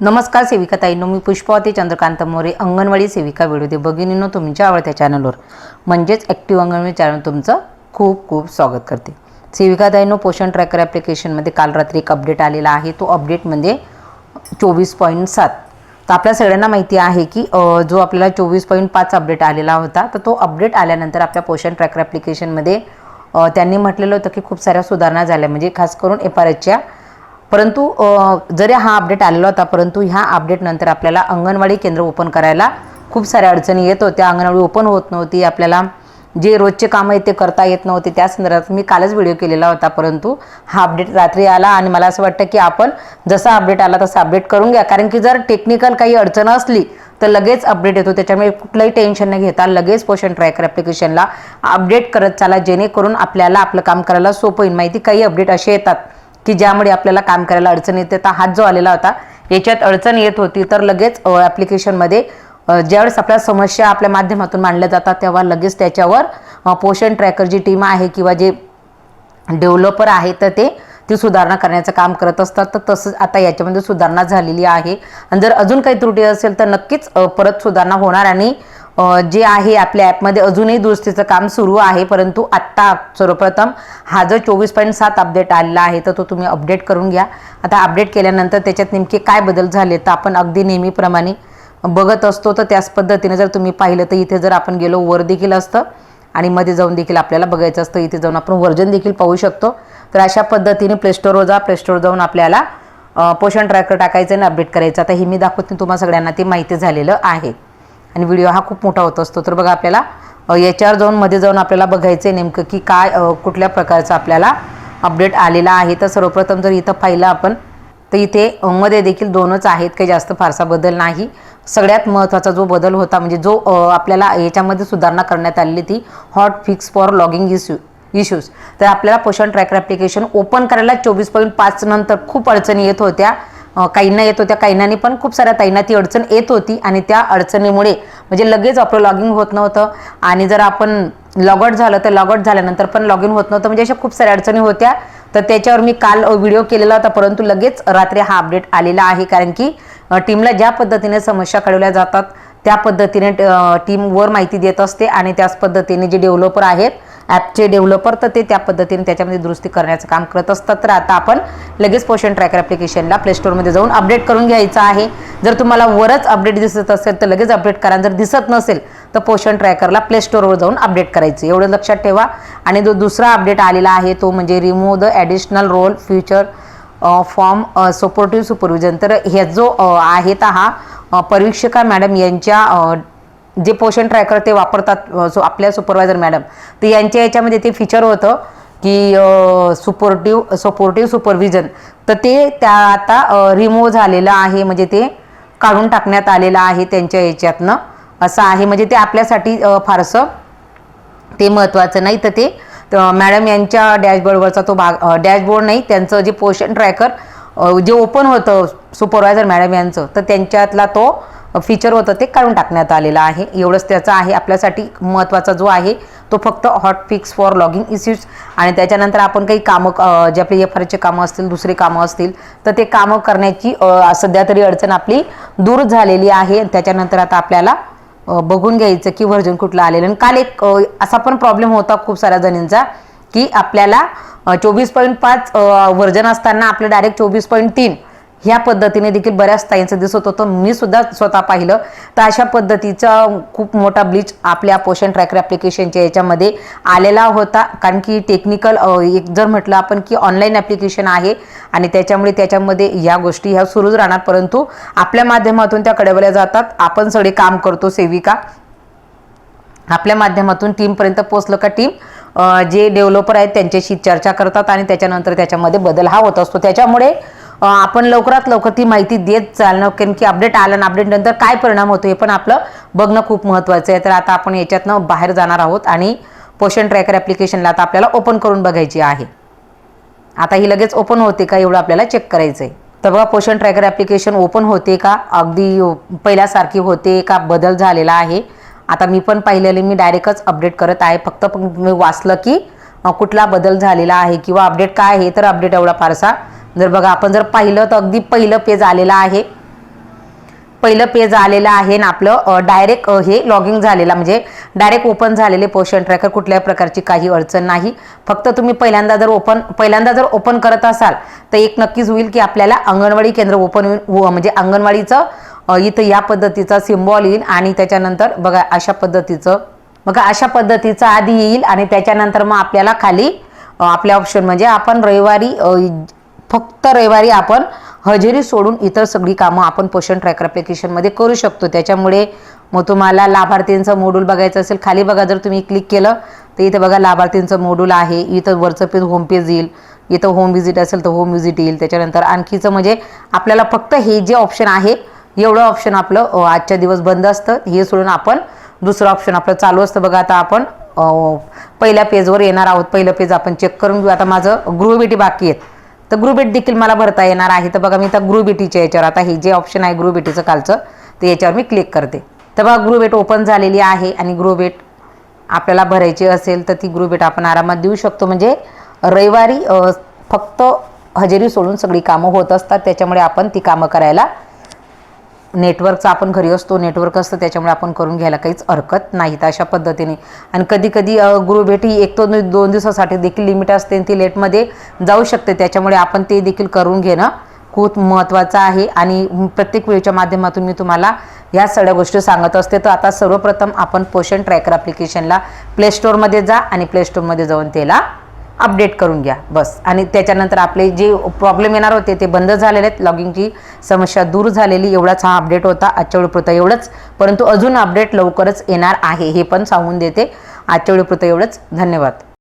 नमस्कार सेविका ताईंनो मी पुष्पावती चंद्रकांत मोरे अंगणवाडी सेविका व्हिडिओ भगिनीनो तुमच्या आवडत्या चॅनलवर म्हणजेच ॲक्टिव्ह अंगणवाडी चॅनल तुमचं खूप खूप स्वागत करते. सेविका ताईंनो पोषण ट्रॅकर ॲप्लिकेशनमध्ये काल रात्री एक अपडेट आलेला आहे. तो अपडेट म्हणजे चोवीस पॉईंट सात. तर आपल्या सगळ्यांना माहिती आहे की जो आपल्याला चोवीस पॉईंट पाच अपडेट आलेला होता तर तो अपडेट आल्यानंतर आपल्या पोषण ट्रॅकर ॲप्लिकेशनमध्ये त्यांनी म्हटलेलं होतं की खूप साऱ्या सुधारणा झाल्या. म्हणजे खास करून एफ आर एचच्या परंतु जरी हा अपडेट आलेला होता परंतु ह्या अपडेटनंतर आपल्याला अंगणवाडी केंद्र ओपन करायला खूप साऱ्या अडचणी येत होत्या. अंगणवाडी ओपन होत नव्हती. आपल्याला जे रोजचे कामं आहेत ते करता येत नव्हते. त्या संदर्भात मी कालच व्हिडिओ केलेला होता परंतु हा अपडेट रात्री आला आणि मला असं वाटतं की आपण जसा अपडेट आला तसा अपडेट करून घ्या. कारण की जर टेक्निकल काही अडचण असली तर लगेच अपडेट येतो. त्याच्यामुळे कुठलंही टेन्शन न घेता लगेच पोषण ट्रॅकर ॲप्लिकेशनला अपडेट करत चाला जेणेकरून आपल्याला आपलं काम करायला सोपं होईल. माहिती काही अपडेट असे येतात. की ज्यामुळे आपल्याला काम करायला अडचण येते. तर हात जो आलेला होता याच्यात अडचण येत होती. तर लगेच ॲप्लिकेशनमध्ये ज्यावेळेस आपल्या समस्या आपल्या माध्यमातून मांडल्या जातात तेव्हा लगेच त्याच्यावर पोषण ट्रॅकर जी टीम आहे किंवा जे डेव्हलपर आहे तर ते ती सुधारणा करण्याचं काम करत असतात. तर तसंच आता याच्यामध्ये सुधारणा झालेली आहे. आणि जर अजून काही त्रुटी असेल तर नक्कीच परत सुधारणा होणार आणि जे आहे आपल्या ॲपमध्ये अजूनही दुरुस्तीचं काम सुरू आहे परंतु आत्ता सर्वप्रथम हा जो चोवीस पॉईंट सात अपडेट आलेला आहे तर तो तुम्ही अपडेट करून घ्या. आता अपडेट केल्यानंतर त्याच्यात नेमके काय बदल झाले तर आपण अगदी नेहमीप्रमाणे बघत असतो तर त्याच पद्धतीने जर तुम्ही पाहिलं तर इथे जर आपण गेलो वर देखील असतं आणि मध्ये जाऊन देखील आपल्याला बघायचं असतं. इथे जाऊन आपण वर्जन देखील पाहू शकतो. तर अशा पद्धतीने प्लेस्टोरवर जा प्लेस्टोर जाऊन आपल्याला पोषण ट्रॅकर टाकायचं आणि अपडेट करायचं. आता हे मी दाखवते तुम्हाला सगळ्यांना ते माहिती झालेलं आहे. आणि व्हिडिओ हा खूप मोठा होत असतो. तर बघा आपल्याला याच्यावर जाऊन मध्ये जाऊन आपल्याला बघायचं आहे नेमकं की काय कुठल्या प्रकारचं आपल्याला अपडेट आलेला आहे. तर सर्वप्रथम जर इथं पाहिलं आपण तर इथे मध्ये देखील दोनच आहेत. काही जास्त फारसा बदल नाही. सगळ्यात महत्त्वाचा जो बदल होता म्हणजे जो आपल्याला याच्यामध्ये सुधारणा करण्यात आलेली ती hot fix for logging issue issues तर आपल्याला पोषण ट्रॅकर ॲप्लिकेशन ओपन करायला चोवीस पॉईंट पाच नंतर खूप अडचणी येत होत्या. काहींना येत होत्या काहींनानी पण खूप साऱ्या ताईंना ती अडचण येत होती आणि त्या अडचणीमुळे म्हणजे लगेच आपलं लॉगिंग होत नव्हतं. आणि जर आपण लॉगआउट झालं तर लॉगआउट झाल्यानंतर पण लॉग इन होत नव्हतं. म्हणजे अशा खूप साऱ्या अडचणी होत्या. तर त्याच्यावर मी काल व्हिडिओ केलेला होता परंतु लगेच रात्री हा अपडेट आलेला आहे. कारण की टीमला ज्या पद्धतीने समस्या कळवल्या जातात त्या पद्धतीने टीमवर माहिती देत असते आणि त्याच पद्धतीने जे डेव्हलपर आहेत ॲपचे डेव्हलपर तर ते त्या पद्धतीने त्याच्यामध्ये दुरुस्ती करण्याचं काम करत असतात. तर आता आपण लगेच पोषण ट्रॅकर ॲप्लिकेशनला प्लेस्टोरमध्ये जाऊन अपडेट करून घ्यायचं आहे. जर तुम्हाला वरच अपडेट दिसत असेल तर लगेच अपडेट करा. जर दिसत नसेल तर पोषण ट्रॅकरला प्लेस्टोरवर जाऊन अपडेट करायचं. एवढं लक्षात ठेवा. आणि जो दुसरा अपडेट आलेला आहे तो म्हणजे remove the additional role future form supportive supervision तर हे जो आहे तर हा परीक्षिका मॅडम यांच्या जे पोषण ट्रॅकर ते वापरतात सो आपल्या सुपरवायझर मॅडम तर यांच्या याच्यामध्ये ते फीचर होतं की सुपोर्टिव्ह सपोर्टिव्ह सुपरविजन तर ते त्या आता रिमूव्ह झालेलं आहे म्हणजे ते काढून टाकण्यात आलेलं आहे त्यांच्या याच्यातनं. असं आहे म्हणजे ते आपल्यासाठी फारसं ते महत्त्वाचं नाही. तर ते मॅडम यांच्या डॅशबोर्डवरचा तो भाग डॅशबोर्ड नाही त्यांचं जे पोषण ट्रॅकर जे ओपन होतं सुपरवायझर मॅडम यांचं तर त्यांच्यातला तो फीचर होतं ते काढून टाकण्यात आलेलं आहे. एवढंच त्याचं आहे. आपल्यासाठी महत्त्वाचा जो आहे तो फक्त hot fix for logging issues आणि त्याच्यानंतर आपण काही कामं जे आपले एफ आरचे कामं असतील दुसरे कामं असतील तर ते कामं करण्याची सध्या तरी अडचण आपली दूर झालेली आहे. त्याच्यानंतर आता आपल्याला बघून घ्यायचं की व्हर्जन कुठलं आलेलं आणि काल एक असा पण प्रॉब्लेम होता खूप साऱ्या जणींचा की आपल्याला चोवीस पॉईंट पाच व्हर्जन असताना आपलं डायरेक्ट चोवीस पॉईंट तीन ह्या पद्धतीने देखील बऱ्याच ताईंचं दिसत होतं. मी सुद्धा स्वतः पाहिलं. तर अशा पद्धतीचा खूप मोठा ब्लीच आपल्या पोषण ट्रॅकर ॲप्लिकेशनच्या याच्यामध्ये आलेला होता. कारण की टेक्निकल एक जर म्हटलं आपण की ऑनलाईन ॲप्लिकेशन आहे आणि त्याच्यामुळे त्याच्यामध्ये ह्या गोष्टी ह्या सुरूच राहणार. परंतु आपल्या माध्यमातून त्या कडवल्या जातात. आपण सगळे काम करतो सेविका. आपल्या माध्यमातून टीमपर्यंत पोचलं का टीम जे डेव्हलपर आहेत त्यांच्याशी चर्चा करतात आणि त्याच्यानंतर त्याच्यामध्ये बदल हा होत असतो. त्याच्यामुळे आपण लवकरात लवकर ती माहिती देत चालणं कारण की अपडेट आलं ना अपडेट नंतर काय परिणाम होतो हे पण आपलं बघणं खूप महत्त्वाचं आहे. तर आता आपण याच्यातनं बाहेर जाणार आहोत आणि पोषण ट्रॅकर ॲप्लिकेशनला आता आपल्याला ओपन करून बघायची आहे. आता ही लगेच ओपन होते का एवढं आपल्याला चेक करायचं आहे तर बघा पोषण ट्रॅकर ॲप्लिकेशन ओपन होते का? अगदी पहिल्यासारखी होते का? बदल झालेला आहे. आता मी पण पाहिलेले मी डायरेक्टच अपडेट करत आहे. फक्त पण मी वाचलं की कुठला बदल झालेला आहे किंवा अपडेट काय आहे तर अपडेट एवढा फारसा जर बघा आपण जर पाहिलं तर अगदी पहिलं पेज आलेलं आहे. पहिलं पेज आलेलं आहे ना आपलं डायरेक्ट हे लॉगिंग झालेलं म्हणजे डायरेक्ट ओपन झालेले पोर्शन ट्रॅकर कुठल्याही प्रकारची काही अडचण नाही. फक्त तुम्ही पहिल्यांदा जर ओपन पहिल्यांदा जर ओपन करत असाल तर एक नक्कीच होईल की आपल्याला अंगणवाडी केंद्र ओपन म्हणजे अंगणवाडीचं इथं या पद्धतीचा सिम्बॉल येईल आणि त्याच्यानंतर बघा अशा पद्धतीचं बघा अशा पद्धतीचं आधी येईल आणि त्याच्यानंतर मग आपल्याला खाली आपल्या ऑप्शन म्हणजे आपण रविवारी फक्त रविवारी आपण हजेरी सोडून इतर सगळी कामं आपण पोषण ट्रॅकर ॲप्लिकेशनमध्ये करू शकतो. त्याच्यामुळे मग तुम्हाला लाभार्थींचं मोडूल बघायचं असेल खाली बघा जर तुम्ही क्लिक केलं तर इथं बघा लाभार्थींचं मोडूल आहे. इथं वरचं पेज होम पेज येईल. इथं होम व्हिजिट असेल तर होम व्हिजिट येईल. त्याच्यानंतर आणखीचं म्हणजे आपल्याला फक्त हे जे ऑप्शन आहे एवढं ऑप्शन आपलं आजच्या दिवस बंद असतं. हे सोडून आपण दुसरं ऑप्शन आपलं चालू असतं. बघा आता आपण पहिल्या पेजवर येणार आहोत. पहिलं पेज आपण चेक करून घेऊ. आता माझं गृहभेटी बाकी आहेत. तर गृहभेट देखील मला भरता येणार आहे. तर बघा मी आता गृहभेटीच्या याच्यावर आता हे जे ऑप्शन आहे गृहभेटीचं कालचं ते याच्यावर मी क्लिक करते. तर बघा गृहभेट ओपन झालेली आहे आणि गृहभेट आपल्याला भरायची असेल तर ती गृहभेट आपण आरामात देऊ शकतो. म्हणजे रविवारी फक्त हजेरी सोडून सगळी कामं होत असतात. त्याच्यामुळे आपण ती कामं करायला नेटवर्कचा आपण घरी असतो नेटवर्क असतं त्याच्यामुळे आपण करून घ्यायला काहीच हरकत नाही तर अशा पद्धतीने. आणि कधी कधी गृहभेटी एक तो दोन दिवसासाठी देखील लिमिट असते आणि ती लेटमध्ये जाऊ शकते. त्याच्यामुळे आपण ते देखील करून घेणं खूप महत्त्वाचं आहे. आणि प्रत्येक वेळेच्या माध्यमातून मी तुम्हाला या सगळ्या गोष्टी सांगत असते. तर आता सर्वप्रथम आपण पोषण ट्रॅकर ॲप्लिकेशनला प्ले स्टोअरमध्ये जा आणि प्ले स्टोअरमध्ये जाऊन त्याला अपडेट करून घ्या बस. आणि त्याच्यानंतर आपले जे प्रॉब्लेम येणार होते ते बंद झालेले आहेत. लॉगिंगची समस्या दूर झालेली एवढाच हा अपडेट होता. आजच्या वेळीपुरतं एवढंच. परंतु अजून अपडेट लवकरच येणार आहे हे पण सांगून देते. आजच्या वेळीपुरतं एवढंच. धन्यवाद.